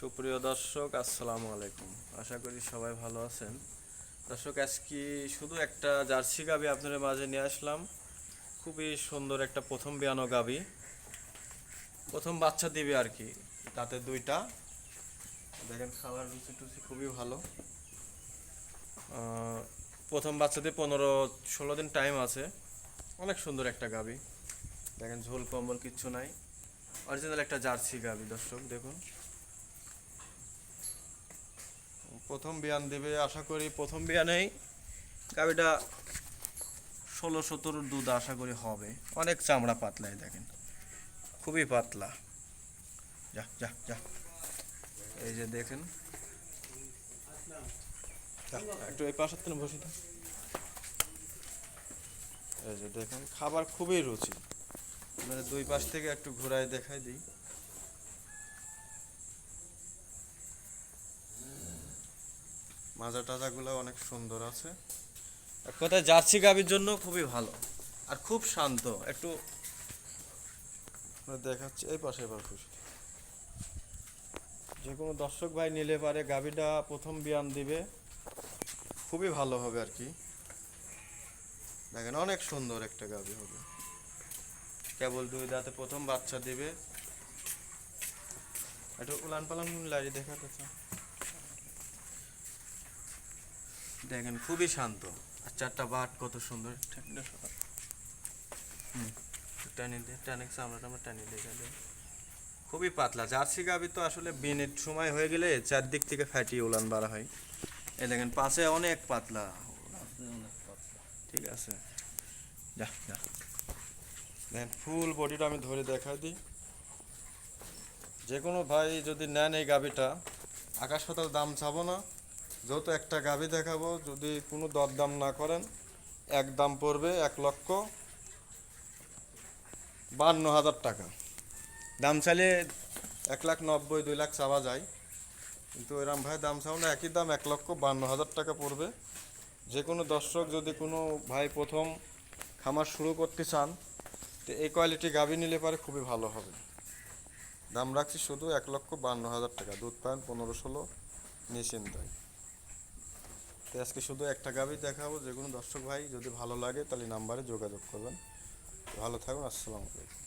সুপ্রিয় দর্শক, আসসালামু আলাইকুম। আশা করি সবাই ভালো আছেন। দর্শক, আজকে শুধু একটা জার্সি গাবি আপনাদের মাঝে নিয়ে আসলাম। খুবই সুন্দর একটা প্রথম বিয়ানো গাবি। প্রথম বাচ্চা দিবে আর কি তাতে দুইটা। দেখেন, খাবার রুচি টুচি খুবই ভালো। প্রথম বাচ্চাতে পনেরো ষোলো দিন টাইম আছে। অনেক সুন্দর একটা গাবি। দেখেন, ঝোল কম্বল কিচ্ছু নাই। অরিজিনাল একটা জার্সি গাবি, দর্শক, দেখুন। প্রথম বিয়ান দেবে, আশা করি প্রথম বিয়ানেই গাবিটা ষোলো সতেরো দুধ আশা করি হবে। অনেক চামড়া পাতলাই দেখেন। খুবই পাতলা। যা যা যা। এই যে দেখেন। একটু এই পাশের থেকে বসে। এই যে দেখেন, খাবার খুবই রুচি। মানে দুই পাশ থেকে একটু ঘোরায় দেখাই দিই। মাজা টাজা টাজাগুলো অনেক সুন্দর আছে। এক কথায় জার্সি গাবির জন্য খুবই ভালো। আর খুব শান্ত একটু দেখাচ্ছি এই পাশে এবার খুশি। যে কোনো দর্শক ভাই নিলে পারে গাবিটা প্রথম বিয়ান দিবে। খুবই ভালো হবে আর কি। দেখেন অনেক সুন্দর একটা গাবি হবে। কেবল দুই দাঁতে প্রথম বাচ্চা দিবে। একটু উলান পালান লাড়ি দেখাতে চাও দেখেন, খুবই শান্ত। আর চারটা বাট কত সুন্দর। টানি দিয়ে টানি চামড়া টামড়া টানি দিয়ে খুবই পাতলা। জার্সি গাবি তো আসলে বিনের সময় হয়ে গেলে চারদিক থেকে ফাটিয়ে উলান বাড়া হয়। এ দেখেন, পাশে অনেক পাতলা। ঠিক আছে। যা যা। দেখেন, ফুল বডিটা আমি ধরে দেখাই দিই। যে কোনো ভাই যদি নেন এই গাবিটা, আকাশ পাতাল দাম চাবো না। যেহেতু একটা গাবি দেখাবো, যদি কোনো দরদাম না করেন, এক দাম পড়বে এক লক্ষ বান্ন হাজার টাকা। দাম চাইলে এক লাখ নব্বই, দুই লাখ চাওয়া যায়। কিন্তু এরম ভাই দাম চাও না, একই দাম এক লক্ষ বান্ন হাজার টাকা পড়বে। যে কোনো দর্শক যদি কোনো ভাই প্রথম খামার শুরু করতে চান, তো এই কোয়ালিটি গাবি নিলে পারে খুবই ভালো হবে। দাম রাখছি শুধু এক লক্ষ বান্ন হাজার টাকা। দুধ পান পনেরো ষোলো নিশ্চিন্তায় তো আজকে শুধু একটা গাবি দেখাবো, যে কোনো দর্শক ভাই যদি ভালো লাগে তাহলে নাম্বারে যোগাযোগ করবেন। ভালো থাকুন, আসসালামু আলাইকুম।